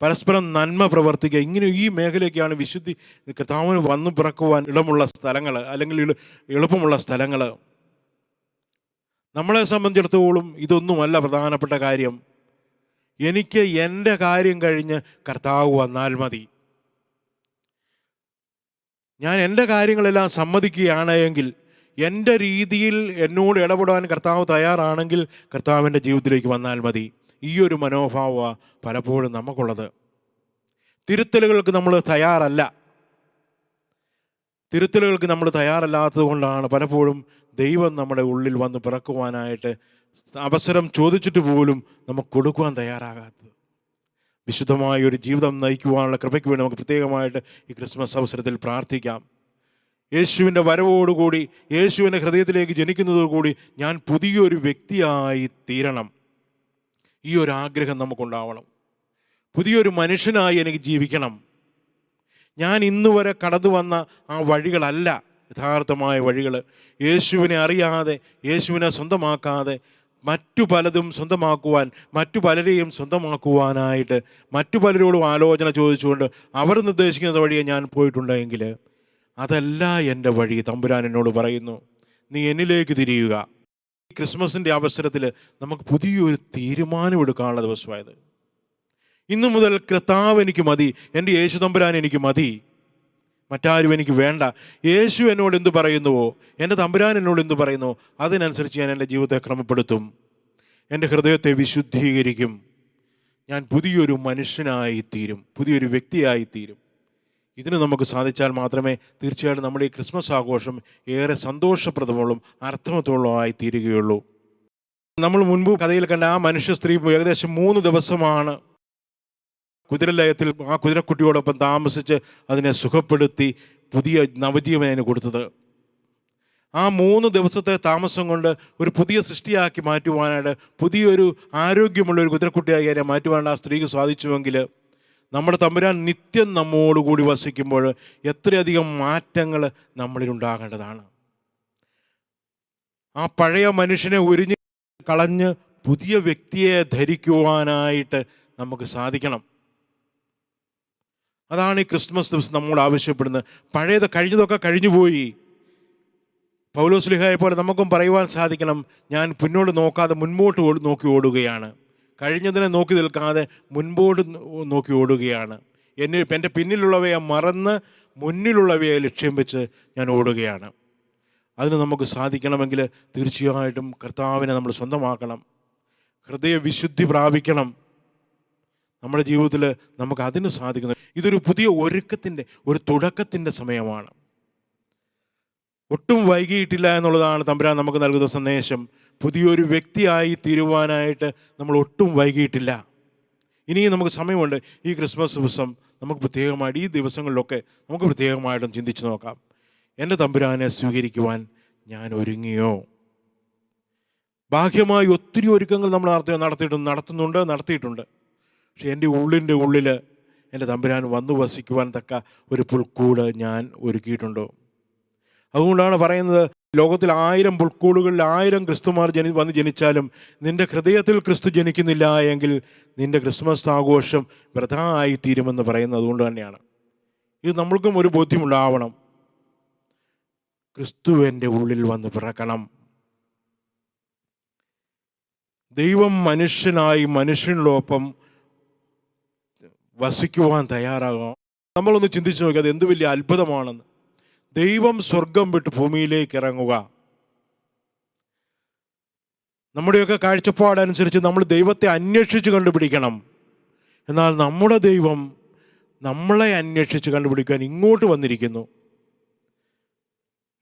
പരസ്പരം നന്മ പ്രവർത്തിക്കുക. ഇങ്ങനെ ഈ മേഖലയൊക്കെയാണ് വിശുദ്ധി കർത്താവിന് വന്നു പിറക്കുവാൻ ഇടമുള്ള സ്ഥലങ്ങൾ അല്ലെങ്കിൽ എളുപ്പമുള്ള സ്ഥലങ്ങൾ നമ്മളെ സംബന്ധിച്ചിടത്തോളം ഇതൊന്നുമല്ല പ്രധാനപ്പെട്ട കാര്യം. എനിക്ക് എന്റെ കാര്യം കഴിഞ്ഞ് കർത്താവ് വന്നാൽ മതി. ഞാൻ എന്റെ കാര്യങ്ങളെല്ലാം സമ്മതിക്കുകയാണ് എങ്കിൽ എന്റെ രീതിയിൽ എന്നോട് ഇടപെടാൻ കർത്താവ് തയ്യാറാണെങ്കിൽ കർത്താവിന്റെ ജീവിതത്തിലേക്ക് വന്നാൽ മതി. ഈ ഒരു മനോഭാവമാണ് പലപ്പോഴും നമുക്കുള്ളത്. തിരുത്തലുകൾക്ക് നമ്മൾ തയ്യാറല്ല. തിരുത്തലുകൾക്ക് നമ്മൾ തയ്യാറല്ലാത്തത് കൊണ്ടാണ് പലപ്പോഴും ദൈവം നമ്മുടെ ഉള്ളിൽ വന്ന് പിറക്കുവാനായിട്ട് അവസരം ചോദിച്ചിട്ട് പോലും നമുക്ക് കൊടുക്കുവാൻ തയ്യാറാകാത്തത്. വിശുദ്ധമായ ഒരു ജീവിതം നയിക്കുവാനുള്ള കൃപയ്ക്ക് വേണ്ടി നമുക്ക് പ്രത്യേകമായിട്ട് ഈ ക്രിസ്മസ് അവസരത്തിൽ പ്രാർത്ഥിക്കാം. യേശുവിന്റെ വരവോടുകൂടി യേശുവിന്റെ ഹൃദയത്തിലേക്ക് ജനിക്കുന്നതോടുകൂടി ഞാൻ പുതിയൊരു വ്യക്തിയായി തീരണം. ഈ ഒരു ആഗ്രഹം നമുക്കുണ്ടാവണം. പുതിയൊരു മനുഷ്യനായി എനിക്ക് ജീവിക്കണം. ഞാൻ ഇന്നു വരെ കടന്നു വന്ന ആ വഴികളല്ല യഥാർത്ഥമായ വഴികൾ യേശുവിനെ അറിയാതെ യേശുവിനെ സ്വന്തമാക്കാതെ മറ്റു പലതും സ്വന്തമാക്കുവാൻ മറ്റു പലരെയും സ്വന്തമാക്കുവാനായിട്ട് മറ്റു പലരോടും ആലോചന ചോദിച്ചുകൊണ്ട് അവർ നിർദ്ദേശിക്കുന്ന വഴിയെ ഞാൻ പോയിട്ടുണ്ടെങ്കിൽ അതല്ല എന്റെ വഴി തമ്പുരാൻ എന്നോട് പറയുന്നു. നീ എന്നിലേക്ക് തിരിയുക. ക്രിസ്മസിന്റെ അവസരത്തിൽ നമുക്ക് പുതിയൊരു തീരുമാനമെടുക്കാനുള്ള ദിവസമായത്. ഇന്നു മുതൽ കർത്താവ് എനിക്ക് മതി എന്റെ യേശു തമ്പുരാൻ എനിക്ക് മതി. മറ്റാരും എനിക്ക് വേണ്ട. യേശു എന്നോട് എന്ത് പറയുന്നുവോ? എന്റെ തമ്പുരാൻ എന്നോട് എന്ത് പറയുന്നുവോ അതിനനുസരിച്ച് ഞാൻ എന്റെ ജീവിതത്തെ ക്രമപ്പെടുത്തും. എന്റെ ഹൃദയത്തെ വിശുദ്ധീകരിക്കും. ഞാൻ പുതിയൊരു മനുഷ്യനായി തീരും. പുതിയൊരു വ്യക്തിയായി തീരും. ഇതിന് നമുക്ക് സാധിച്ചാൽ മാത്രമേ തീർച്ചയായിട്ടും നമ്മുടെ ഈ ക്രിസ്മസ് ആഘോഷം ഏറെ സന്തോഷപ്രദമുള്ളും അർത്ഥവത്തുള്ളതുമായി തീരുകയുള്ളൂ നമ്മൾ മുൻപ് കഥയിൽ കണ്ട ആ മനുഷ്യ സ്ത്രീ ഏകദേശം മൂന്ന് ദിവസമാണ് കുതിരലയത്തിൽ ആ കുതിരക്കുട്ടിയോടൊപ്പം താമസിച്ച് അതിനെ സുഖപ്പെടുത്തി പുതിയ നവജീവൻ അതിന് കൊടുത്തത്. ആ മൂന്ന് ദിവസത്തെ താമസം കൊണ്ട് ഒരു പുതിയ സൃഷ്ടിയാക്കി മാറ്റുവാനായിട്ട് പുതിയൊരു ആരോഗ്യമുള്ള ഒരു കുതിരക്കുട്ടിയായി അതിനെ മാറ്റുവാനായിട്ട് ആ സ്ത്രീക്ക് സാധിച്ചുവെങ്കിൽ നമ്മുടെ തമ്പുരാൻ നിത്യം നമ്മോടുകൂടി വസിക്കുമ്പോൾ എത്രയധികം മാറ്റങ്ങൾ നമ്മളിലുണ്ടാകേണ്ടതാണ് ആ പഴയ മനുഷ്യനെ ഉരിഞ്ഞ് കളഞ്ഞ് പുതിയ വ്യക്തിയെ ധരിക്കുവാനായിട്ട് നമുക്ക് സാധിക്കണം. അതാണ് ഈ ക്രിസ്മസ് ദിവസം നമ്മോട് ആവശ്യപ്പെടുന്നത്. പഴയത് കഴിഞ്ഞതൊക്കെ കഴിഞ്ഞുപോയി പൗലോസ്ലിഹായെ പോലെ നമുക്കും പറയുവാൻ സാധിക്കണം ഞാൻ പിന്നോട്ട് നോക്കാതെ മുൻപോട്ട് നോക്കി ഓടുകയാണ്. കഴിഞ്ഞതിനെ നോക്കി നിൽക്കാതെ മുൻപോട്ട് നോക്കി ഓടുകയാണ്. എന്നെ എന്റെ പിന്നിലുള്ളവയെ മറന്ന് മുന്നിലുള്ളവയെ ലക്ഷ്യം വെച്ച് ഞാൻ ഓടുകയാണ്. അതിന് നമുക്ക് സാധിക്കണമെങ്കിൽ തീർച്ചയായിട്ടും കർത്താവിനെ നമ്മൾ സ്വന്തമാക്കണം. ഹൃദയവിശുദ്ധി പ്രാപിക്കണം. നമ്മുടെ ജീവിതത്തിൽ നമുക്ക് അതിന് സാധിക്കുന്നത് ഇതൊരു പുതിയ ഒരുക്കത്തിന്റെ ഒരു തുടക്കത്തിന്റെ സമയമാണ്. ഒട്ടും വൈകിയിട്ടില്ല എന്നുള്ളതാണ് തമ്പുരാൻ നമുക്ക് നൽകുന്ന സന്ദേശം. പുതിയൊരു വ്യക്തിയായി തീരുവാനായിട്ട് നമ്മൾ ഒട്ടും വൈകിയിട്ടില്ല. ഇനിയും നമുക്ക് സമയമുണ്ട്. ഈ ക്രിസ്മസ് ദിവസം നമുക്ക് പ്രത്യേകമായിട്ട് ഈ ദിവസങ്ങളിലൊക്കെ നമുക്ക് പ്രത്യേകമായിട്ടും ചിന്തിച്ചു നോക്കാം. എന്റെ തമ്പുരാനെ സ്വീകരിക്കുവാൻ ഞാൻ ഒരുങ്ങിയോ? ബാഹ്യമായി ഒത്തിരി ഒരുക്കങ്ങൾ നമ്മൾ നടത്തി നടത്തിയിട്ടുണ്ട് നടത്തുന്നുണ്ട് നടത്തിയിട്ടുണ്ട്. പക്ഷെ എന്റെ ഉള്ളിന്റെ ഉള്ളിൽ എന്റെ തമ്പുരാൻ വന്നു വസിക്കുവാൻ തക്ക ഒരു പുൽക്കൂട് ഞാൻ ഒരുക്കിയിട്ടുണ്ട്? അതുകൊണ്ടാണ് പറയുന്നത് ലോകത്തിൽ ആയിരം പുൽക്കൂടുകളിൽ ആയിരം ക്രിസ്തുമാർ ജനി വന്ന് ജനിച്ചാലും നിന്റെ ഹൃദയത്തിൽ ക്രിസ്തു ജനിക്കുന്നില്ല എങ്കിൽ നിന്റെ ക്രിസ്മസ് ആഘോഷം വ്രതമായിത്തീരുമെന്ന് പറയുന്നത് അതുകൊണ്ട് തന്നെയാണ്. ഇത് നമ്മൾക്കും ഒരു ബോധ്യമുണ്ടാവണം. ക്രിസ്തു എന്റെ ഉള്ളിൽ വന്ന് പിറക്കണം. ദൈവം മനുഷ്യനായി മനുഷ്യനോടൊപ്പം വസിക്കുവാൻ തയ്യാറാകാം നമ്മളൊന്ന് ചിന്തിച്ചു നോക്കി അത് എന്ത് വലിയ അത്ഭുതമാണെന്ന്. ദൈവം സ്വർഗം വിട്ട് ഭൂമിയിലേക്ക് ഇറങ്ങുക. നമ്മുടെയൊക്കെ കാഴ്ചപ്പാടനുസരിച്ച് നമ്മൾ ദൈവത്തെ അന്വേഷിച്ച് കണ്ടുപിടിക്കണം. എന്നാൽ നമ്മുടെ ദൈവം നമ്മളെ അന്വേഷിച്ച് കണ്ടുപിടിക്കാൻ ഇങ്ങോട്ട് വന്നിരിക്കുന്നു.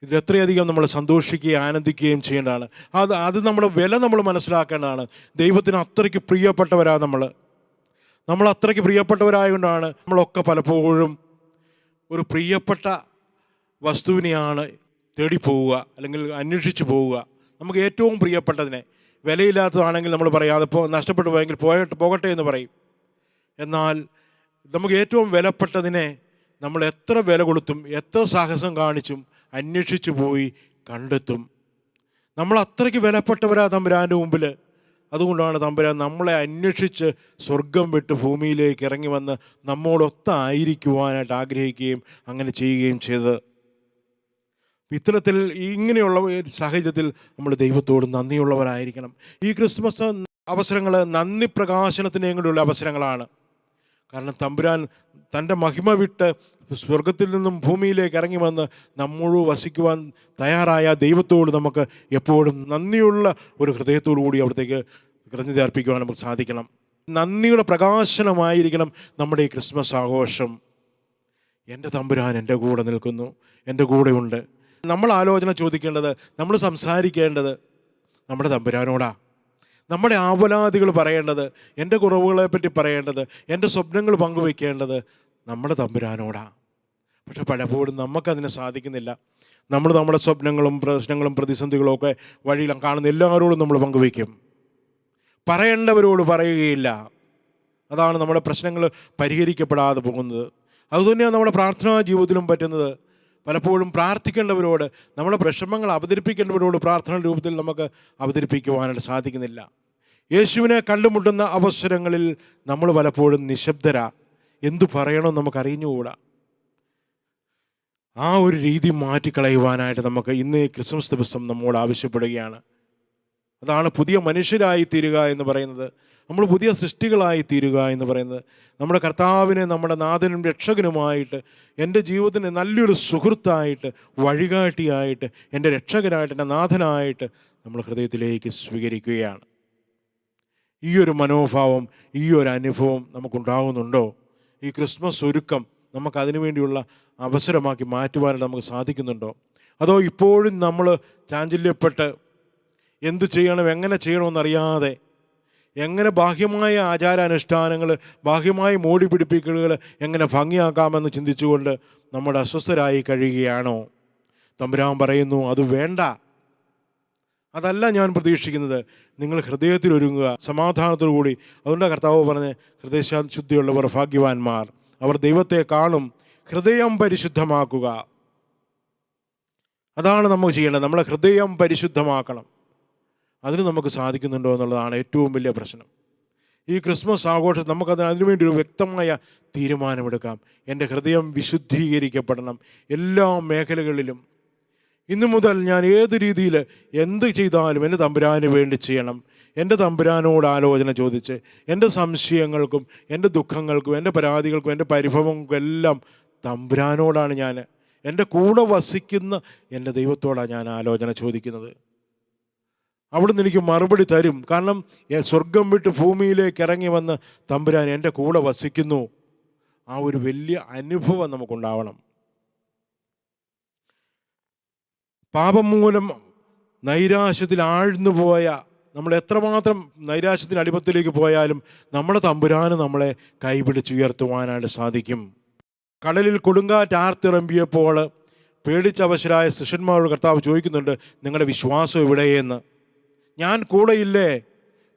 ഇതിലെത്രയധികം നമ്മൾ സന്തോഷിക്കുകയും ആനന്ദിക്കുകയും ചെയ്യേണ്ടതാണ്. അത് അത് നമ്മുടെ വില നമ്മൾ മനസ്സിലാക്കേണ്ടതാണ്. ദൈവത്തിന് അത്രയ്ക്ക് പ്രിയപ്പെട്ടവരാണ് നമ്മൾ. നമ്മൾ അത്രയ്ക്ക് പ്രിയപ്പെട്ടവരായതുകൊണ്ടാണ് നമ്മളൊക്കെ പലപ്പോഴും ഒരു പ്രിയപ്പെട്ട വസ്തുവിനെയാണ് തേടിപ്പോവുക അല്ലെങ്കിൽ അന്വേഷിച്ച് പോവുക. നമുക്ക് ഏറ്റവും പ്രിയപ്പെട്ടതിനെ വിലയില്ലാത്തതാണെങ്കിൽ നമ്മൾ പറയാം അതിപ്പോൾ നഷ്ടപ്പെട്ടു പോയെങ്കിൽ പോയിട്ട് പോകട്ടെ എന്ന് പറയും. എന്നാൽ നമുക്ക് ഏറ്റവും വിലപ്പെട്ടതിനെ നമ്മൾ എത്ര വില കൊടുത്തും എത്ര സാഹസം കാണിച്ചും അന്വേഷിച്ചു പോയി കണ്ടെത്തും. നമ്മൾ അത്രയ്ക്ക് വിലപ്പെട്ടവരാ തമ്പുരാന്റെ മുമ്പിൽ അതുകൊണ്ടാണ് തമ്പുരാൻ നമ്മളെ അന്വേഷിച്ച് സ്വർഗം വിട്ട് ഭൂമിയിലേക്ക് ഇറങ്ങി വന്ന് നമ്മോടൊത്തായിരിക്കുവാനായിട്ട് ആഗ്രഹിക്കുകയും അങ്ങനെ ചെയ്യുകയും ചെയ്തത്. ഇത്തരത്തിൽ ഇങ്ങനെയുള്ള സാഹചര്യത്തിൽ നമ്മൾ ദൈവത്തോട് നന്ദിയുള്ളവരായിരിക്കണം. ഈ ക്രിസ്മസ് അവസരങ്ങൾ നന്ദി പ്രകാശനത്തിനെങ്കിലുള്ള അവസരങ്ങളാണ്? കാരണം തമ്പുരാൻ തന്റെ മഹിമ വിട്ട് സ്വർഗത്തിൽ നിന്നും ഭൂമിയിലേക്ക് ഇറങ്ങി വന്ന് നമ്മോട് വസിക്കുവാൻ തയ്യാറായ ദൈവത്തോട് നമുക്ക് എപ്പോഴും നന്ദിയുള്ള ഒരു ഹൃദയത്തോടു കൂടി അവിടത്തേക്ക് കൃതജ്ഞത അർപ്പിക്കുവാൻ നമുക്ക് സാധിക്കണം. നന്ദിയുടെ പ്രകാശനമായിരിക്കണം നമ്മുടെ ഈ ക്രിസ്മസ് ആഘോഷം. എന്റെ തമ്പുരാൻ എന്റെ കൂടെ നിൽക്കുന്നു എന്റെ കൂടെയുണ്ട് നമ്മൾ ആലോചന ചോദിക്കേണ്ടത് നമ്മൾ സംസാരിക്കേണ്ടത് നമ്മുടെ തമ്പുരാനോടാ. നമ്മുടെ ആവലാദികൾ പറയേണ്ടത് എന്റെ കുറവുകളെ പറ്റി പറയേണ്ടത് എന്റെ സ്വപ്നങ്ങൾ പങ്കുവെക്കേണ്ടത് നമ്മുടെ തമ്പുരാനോടാ. പക്ഷെ പലപ്പോഴും നമുക്കതിന് സാധിക്കുന്നില്ല. നമ്മൾ നമ്മുടെ സ്വപ്നങ്ങളും പ്രശ്നങ്ങളും പ്രതിസന്ധികളും ഒക്കെ വഴിയിൽ കാണുന്ന എല്ലാവരോടും നമ്മൾ പങ്കുവയ്ക്കും. പറയേണ്ടവരോട് പറയുകയില്ല. അതാണ് നമ്മുടെ പ്രശ്നങ്ങൾ പരിഹരിക്കപ്പെടാതെ പോകുന്നത്. അതുതന്നെയാണ് നമ്മുടെ പ്രാർത്ഥനാ ജീവിതത്തിലും പറ്റുന്നത്. പലപ്പോഴും പ്രാർത്ഥിക്കേണ്ടവരോട് നമ്മുടെ വിഷമങ്ങൾ അവതരിപ്പിക്കേണ്ടവരോട് പ്രാർത്ഥന രൂപത്തിൽ നമുക്ക് അവതരിപ്പിക്കുവാനായിട്ട് സാധിക്കുന്നില്ല. യേശുവിനെ കണ്ടുമുട്ടുന്ന അവസരങ്ങളിൽ നമ്മൾ പലപ്പോഴും നിശബ്ദരാ. എന്തു പറയണമെന്ന് നമുക്ക് അറിഞ്ഞുകൂടാ? ആ ഒരു രീതി മാറ്റിക്കളയുവാനായിട്ട് നമുക്ക് ഇന്ന് ക്രിസ്മസ് ദിവസം നമ്മോട് ആവശ്യപ്പെടുകയാണ്. അതാണ് പുതിയ മനുഷ്യരായി തീരുക എന്ന് പറയുന്നത്. നമ്മൾ പുതിയ സൃഷ്ടികളായി തീരുക എന്ന് പറയുന്നത്. നമ്മുടെ കർത്താവിനെ നമ്മുടെ നാഥനും രക്ഷകനുമായിട്ട് എന്റെ ജീവിതത്തിന് നല്ലൊരു സുഹൃത്തായിട്ട് വഴികാട്ടിയായിട്ട് എന്റെ രക്ഷകനായിട്ട് എന്റെ നാഥനായിട്ട് നമ്മൾ ഹൃദയത്തിലേക്ക് സ്വീകരിക്കുകയാണ്. ഈ ഒരു മനോഭാവം ഈ ഒരു അനുഭവം നമുക്കുണ്ടാകുന്നുണ്ടോ ഈ ക്രിസ്മസ് ഒരുക്കം നമുക്ക് അതിനു വേണ്ടിയുള്ള അവസരമാക്കി മാറ്റുവാനായിട്ട് നമുക്ക് സാധിക്കുന്നുണ്ടോ? അതോ ഇപ്പോഴും നമ്മൾ ചാഞ്ചല്യപ്പെട്ട് എന്തു ചെയ്യണം എങ്ങനെ ചെയ്യണമെന്നറിയാതെ എങ്ങനെ ബാഹ്യമായ ആചാരാനുഷ്ഠാനങ്ങൾ ബാഹ്യമായ മോടി പിടിപ്പിക്കലുകൾ എങ്ങനെ ഭംഗിയാക്കാമെന്ന് ചിന്തിച്ചുകൊണ്ട് നമ്മുടെ അസ്വസ്ഥരായി കഴിയുകയാണോ? തമ്പുരാൻ പറയുന്നു അത് വേണ്ട. അതല്ല ഞാൻ പ്രതീക്ഷിക്കുന്നത്. നിങ്ങൾ ഹൃദയത്തിൽ ഒരുങ്ങുക സമാധാനത്തോടു കൂടി അതുകൊണ്ട് കർത്താവ് പറഞ്ഞ് ഹൃദയശുദ്ധിയുള്ളവർ ഭാഗ്യവാന്മാർ. അവർ ദൈവത്തെ കാണും ഹൃദയം പരിശുദ്ധമാക്കുക. അതാണ് നമുക്ക് ചെയ്യേണ്ടത്. നമ്മളെ ഹൃദയം പരിശുദ്ധമാക്കണം. അതിന് നമുക്ക് സാധിക്കുന്നുണ്ടോ എന്നുള്ളതാണ് ഏറ്റവും വലിയ പ്രശ്നം. ഈ ക്രിസ്മസ് ആഘോഷം നമുക്കതിന് അതിനുവേണ്ടി ഒരു വ്യക്തമായ തീരുമാനമെടുക്കാം. എന്റെ ഹൃദയം വിശുദ്ധീകരിക്കപ്പെടണം. എല്ലാ മേഖലകളിലും. ഇന്നു മുതൽ ഞാൻ ഏത് രീതിയിൽ എന്ത് ചെയ്താലും എന്റെ തമ്പുരാന് വേണ്ടി ചെയ്യണം. എന്റെ തമ്പുരാനോട് ആലോചന ചോദിച്ച് എന്റെ സംശയങ്ങൾക്കും എന്റെ ദുഃഖങ്ങൾക്കും എന്റെ പരാതികൾക്കും എന്റെ പരിഭവങ്ങൾക്കും എല്ലാം തമ്പുരാനോടാണ് ഞാൻ. എന്റെ കൂടെ വസിക്കുന്ന എന്റെ ദൈവത്തോടാണ് ഞാൻ ആലോചന ചോദിക്കുന്നത്. അവിടുന്ന് എനിക്ക് മറുപടി തരും. കാരണം സ്വർഗം വിട്ട് ഭൂമിയിലേക്ക് ഇറങ്ങി വന്ന് തമ്പുരാൻ എന്റെ കൂടെ വസിക്കുന്നു. ആ ഒരു വലിയ അനുഭവം നമുക്കുണ്ടാവണം. പാപം മൂലം നൈരാശ്യത്തിൽ ആഴ്ന്നു പോയ നമ്മൾ എത്രമാത്രം നൈരാശ്യത്തിന് അടിമത്തിലേക്ക് പോയാലും നമ്മുടെ തമ്പുരാന് നമ്മളെ കൈപിടിച്ചുയർത്തുവാനായിട്ട് സാധിക്കും. കടലിൽ കൊടുങ്കാറ്റ് ആർത്തിറമ്പിയപ്പോൾ പേടിച്ചവശരായ ശിഷ്യന്മാരോട് കർത്താവ് ചോദിക്കുന്നുണ്ട് നിങ്ങളുടെ വിശ്വാസം എവിടെയെന്ന്? ഞാൻ കൂടെയില്ലേ?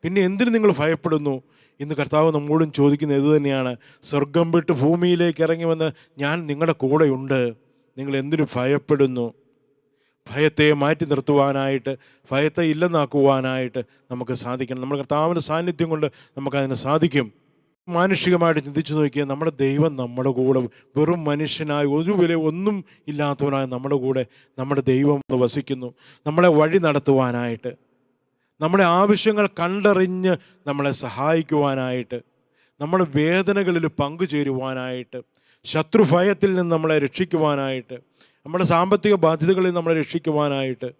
പിന്നെ എന്തിനു നിങ്ങൾ ഭയപ്പെടുന്നു? ഇന്ന് കർത്താവ് നമ്മോടും ചോദിക്കുന്നത് ഇത് തന്നെയാണ്. സ്വർഗം വിട്ട് ഭൂമിയിലേക്ക് ഇറങ്ങി വന്ന് ഞാൻ നിങ്ങളുടെ കൂടെയുണ്ട്. നിങ്ങൾ എന്തിനു ഭയപ്പെടുന്നു? ഭയത്തെ മാറ്റി നിർത്തുവാനായിട്ട് ഭയത്തെ ഇല്ലെന്നാക്കുവാനായിട്ട് നമുക്ക് സാധിക്കണം. നമ്മുടെ കർത്താവിന്റെ സാന്നിധ്യം കൊണ്ട് നമുക്കതിന് സാധിക്കും. മാനുഷികമായിട്ട് ചിന്തിച്ചു നോക്കിയാൽ നമ്മുടെ ദൈവം നമ്മുടെ കൂടെ വെറും മനുഷ്യനായി ഒരു വില ഒന്നും ഇല്ലാത്തവനായി നമ്മുടെ കൂടെ നമ്മുടെ ദൈവം വസിക്കുന്നു. നമ്മളെ വഴി നടത്തുവാനായിട്ട് നമ്മുടെ ആവശ്യങ്ങൾ കണ്ടറിഞ്ഞ് നമ്മളെ സഹായിക്കുവാനായിട്ട് നമ്മുടെ വേദനകളിൽ പങ്കുചേരുവാനായിട്ട് ശത്രുഭയത്തിൽ നിന്ന് നമ്മളെ രക്ഷിക്കുവാനായിട്ട് നമ്മുടെ സാമ്പത്തിക ബാധ്യതകളിൽ നമ്മളെ രക്ഷിക്കുവാനായിട്ട്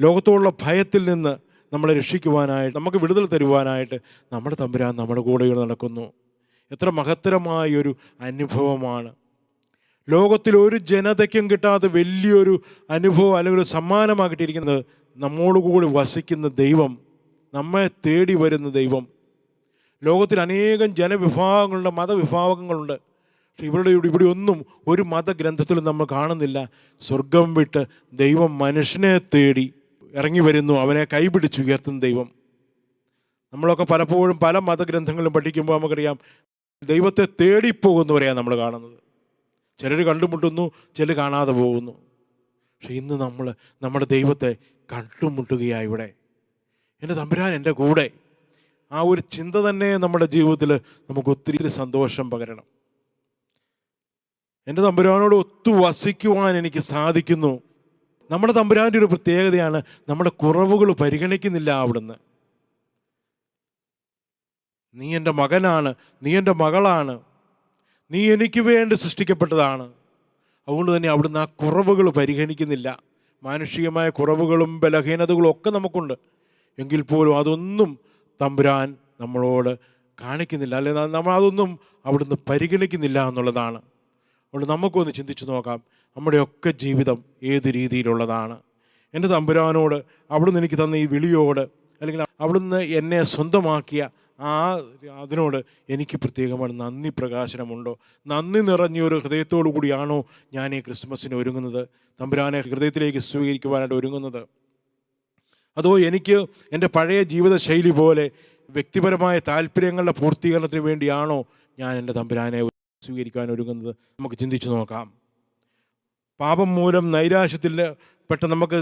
ലോകത്തോടുള്ള ഭയത്തിൽ നിന്ന് നമ്മളെ രക്ഷിക്കുവാനായിട്ട് നമുക്ക് വിടുതൽ തരുവാനായിട്ട് നമ്മുടെ തമ്പുരാൻ നമ്മുടെ കൂടെ നടക്കുന്നു. എത്ര മഹത്തരമായൊരു അനുഭവമാണ്. ലോകത്തിൽ ഒരു ജനതയ്ക്കും കിട്ടാത്ത വലിയൊരു അനുഭവം അല്ലെങ്കിൽ ഒരു സമ്മാനമാക്കിയിട്ടിരിക്കുന്നത് നമ്മോടുകൂടി വസിക്കുന്ന ദൈവം നമ്മെ തേടി വരുന്ന ദൈവം. ലോകത്തിൽ അനേകം ജനവിഭാഗങ്ങളുണ്ട് മതവിഭാഗങ്ങളുണ്ട്. പക്ഷെ ഇവിടെ ഇവിടെ ഒന്നും ഒരു മതഗ്രന്ഥത്തിലും നമ്മൾ കാണുന്നില്ല. സ്വർഗം വിട്ട് ദൈവം മനുഷ്യനെ തേടി ഇറങ്ങി വരുന്നു. അവനെ കൈപിടിച്ചുയർത്തുന്ന ദൈവം. നമ്മളൊക്കെ പലപ്പോഴും പല മതഗ്രന്ഥങ്ങളും പഠിക്കുമ്പോൾ നമുക്കറിയാം ദൈവത്തെ തേടിപ്പോകുന്നവരെയാണ് നമ്മൾ കാണുന്നത്. ചിലർ കണ്ടുമുട്ടുന്നു ചിലർ കാണാതെ പോകുന്നു. പക്ഷെ ഇന്ന് നമ്മൾ നമ്മുടെ ദൈവത്തെ കണ്ടുമുട്ടുകയാണ് ഇവിടെ. എന്റെ തമ്പുരാൻ എന്റെ കൂടെ. ആ ഒരു ചിന്ത തന്നെ നമ്മുടെ ജീവിതത്തിൽ നമുക്ക് ഒത്തിരി സന്തോഷം പകരണം. എന്റെ തമ്പുരാനോട് ഒത്തു വസിക്കുവാൻ എനിക്ക് സാധിക്കുന്നു. നമ്മുടെ തമ്പുരാന്റെ ഒരു പ്രത്യേകതയാണ് നമ്മുടെ കുറവുകൾ പരിഗണിക്കുന്നില്ല അവിടുന്ന്. നീ എന്റെ മകനാണ് നീ എന്റെ മകളാണ് നീ എനിക്ക് വേണ്ടി സൃഷ്ടിക്കപ്പെട്ടതാണ്. അതുകൊണ്ട് തന്നെ അവിടുന്ന് ആ കുറവുകൾ പരിഗണിക്കുന്നില്ല. മാനുഷികമായ കുറവുകളും ബലഹീനതകളും ഒക്കെ നമുക്കുണ്ട്. എങ്കിൽ പോലും അതൊന്നും തമ്പുരാൻ നമ്മളോട് കാണിക്കുന്നില്ല. അല്ലെ നമ്മൾ അതൊന്നും അവിടുന്ന് പരിഗണിക്കുന്നില്ല എന്നുള്ളതാണ്. അതുകൊണ്ട് നമുക്കൊന്ന് ചിന്തിച്ചു നോക്കാം നമ്മുടെയൊക്കെ ജീവിതം ഏത് രീതിയിലുള്ളതാണ്? എന്റെ തമ്പുരാനോട് അവിടുന്ന് എനിക്ക് തന്ന ഈ വിളിയോട് അല്ലെങ്കിൽ അവിടുന്ന് എന്നെ സ്വന്തമാക്കിയ ആ അതിനോട് എനിക്ക് പ്രത്യേകമാണ് നന്ദി പ്രകാശനമുണ്ടോ? നന്ദി നിറഞ്ഞൊരു ഹൃദയത്തോടു കൂടിയാണോ ഞാൻ ഈ ക്രിസ്മസിന് ഒരുങ്ങുന്നത്? തമ്പുരാനെ ഹൃദയത്തിലേക്ക് സ്വീകരിക്കുവാനായിട്ട് ഒരുങ്ങുന്നത്? അതോ എനിക്ക് എന്റെ പഴയ ജീവിതശൈലി പോലെ വ്യക്തിപരമായ താല്പര്യങ്ങളുടെ പൂർത്തീകരണത്തിന് വേണ്ടിയാണോ ഞാൻ എന്റെ തമ്പുരാനെ സ്വീകരിക്കാൻ ഒരുങ്ങുന്നത് നമുക്ക് ചിന്തിച്ചു നോക്കാം. പാപം മൂലം നൈരാശ്യത്തിൽ പെട്ട നമുക്ക്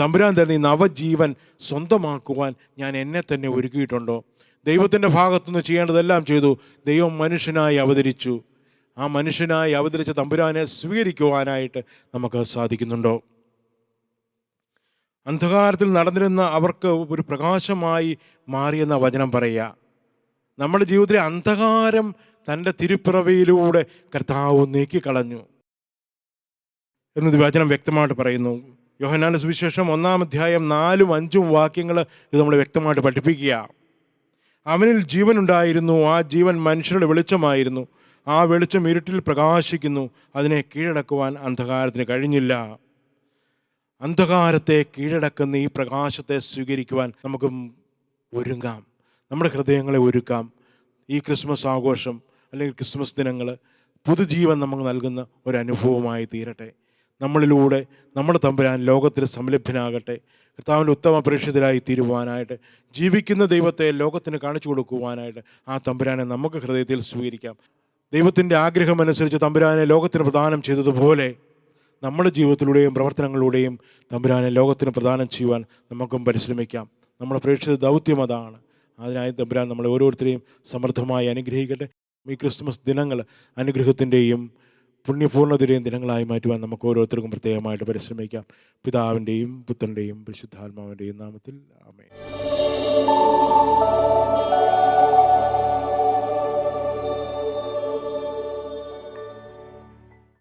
തമ്പുരാൻ തന്നെ ഈ നവജീവൻ സ്വന്തമാക്കുവാൻ ഞാൻ എന്നെ തന്നെ ഒരുക്കിയിട്ടുണ്ടോ? ദൈവത്തിന്റെ ഭാഗത്തുനിന്ന് ചെയ്യേണ്ടതെല്ലാം ചെയ്തു. ദൈവം മനുഷ്യനായി അവതരിച്ചു. ആ മനുഷ്യനായി അവതരിച്ച തമ്പുരാനെ സ്വീകരിക്കുവാനായിട്ട് നമുക്ക് സാധിക്കുന്നുണ്ടോ? അന്ധകാരത്തിൽ നടന്നിരുന്ന അവർക്ക് ഒരു പ്രകാശമായി മാറിയെന്ന വചനം പറയുക. നമ്മുടെ ജീവിതത്തിലെ അന്ധകാരം തന്റെ തിരുപ്പിറവിയിലൂടെ കർത്താവ് നീക്കിക്കളഞ്ഞു. എന്ന് വചനം വ്യക്തമായിട്ട് പറയുന്നു. യോഹനാന സുവിശേഷം ഒന്നാം അധ്യായം നാലും അഞ്ചും വാക്യങ്ങൾ ഇത് നമ്മൾ വ്യക്തമായിട്ട് പഠിപ്പിക്കുക. അവനിൽ ജീവൻ ഉണ്ടായിരുന്നു ആ ജീവൻ മനുഷ്യരുടെ വെളിച്ചമായിരുന്നു. ആ വെളിച്ചം ഇരുട്ടിൽ പ്രകാശിക്കുന്നു അതിനെ കീഴടക്കുവാൻ അന്ധകാരത്തിന് കഴിഞ്ഞില്ല. അന്ധകാരത്തെ കീഴടക്കുന്ന ഈ പ്രകാശത്തെ സ്വീകരിക്കുവാൻ നമുക്ക് ഒരുങ്ങാം. നമ്മുടെ ഹൃദയങ്ങളെ ഒരുക്കാം. ഈ ക്രിസ്മസ് ആഘോഷം അല്ലെങ്കിൽ ക്രിസ്മസ് ദിനങ്ങൾ പുതുജീവൻ നമുക്ക് നൽകുന്ന ഒരു അനുഭവമായി തീരട്ടെ. നമ്മളിലൂടെ നമ്മുടെ തമ്പുരാൻ ലോകത്തിൽ സംലഭ്യനാകട്ടെ. കർത്താവിന്റെ ഉത്തമ പ്രേക്ഷിതരായി തീരുവാനായിട്ട് ജീവിക്കുന്ന ദൈവത്തെ ലോകത്തിന് കാണിച്ചു കൊടുക്കുവാനായിട്ട് ആ തമ്പുരാനെ നമുക്ക് ഹൃദയത്തിൽ സ്വീകരിക്കാം. ദൈവത്തിന്റെ ആഗ്രഹമനുസരിച്ച് തമ്പുരാനെ ലോകത്തിന് പ്രദാനം ചെയ്തതുപോലെ നമ്മുടെ ജീവിതത്തിലൂടെയും പ്രവർത്തനങ്ങളിലൂടെയും തമ്പുരാനെ ലോകത്തിന് പ്രദാനം ചെയ്യുവാൻ നമുക്കും പരിശ്രമിക്കാം. നമ്മുടെ പ്രേക്ഷിത ദൗത്യം അതാണ്. അതിനായി തമ്പുരാൻ നമ്മളെ ഓരോരുത്തരെയും സമൃദ്ധമായി അനുഗ്രഹിക്കട്ടെ. ഈ ക്രിസ്മസ് ദിനങ്ങൾ അനുഗ്രഹത്തിന്റെയും പുണ്യപൂർണതയുടെയും ദിനങ്ങളായി മാറ്റുവാൻ നമുക്ക് ഓരോരുത്തർക്കും പ്രത്യേകമായിട്ട് പരിശ്രമിക്കാം. പിതാവിന്റെയും പുത്രന്റെയും പരിശുദ്ധാത്മാവിന്റെയും നാമത്തിൽ. ആമേ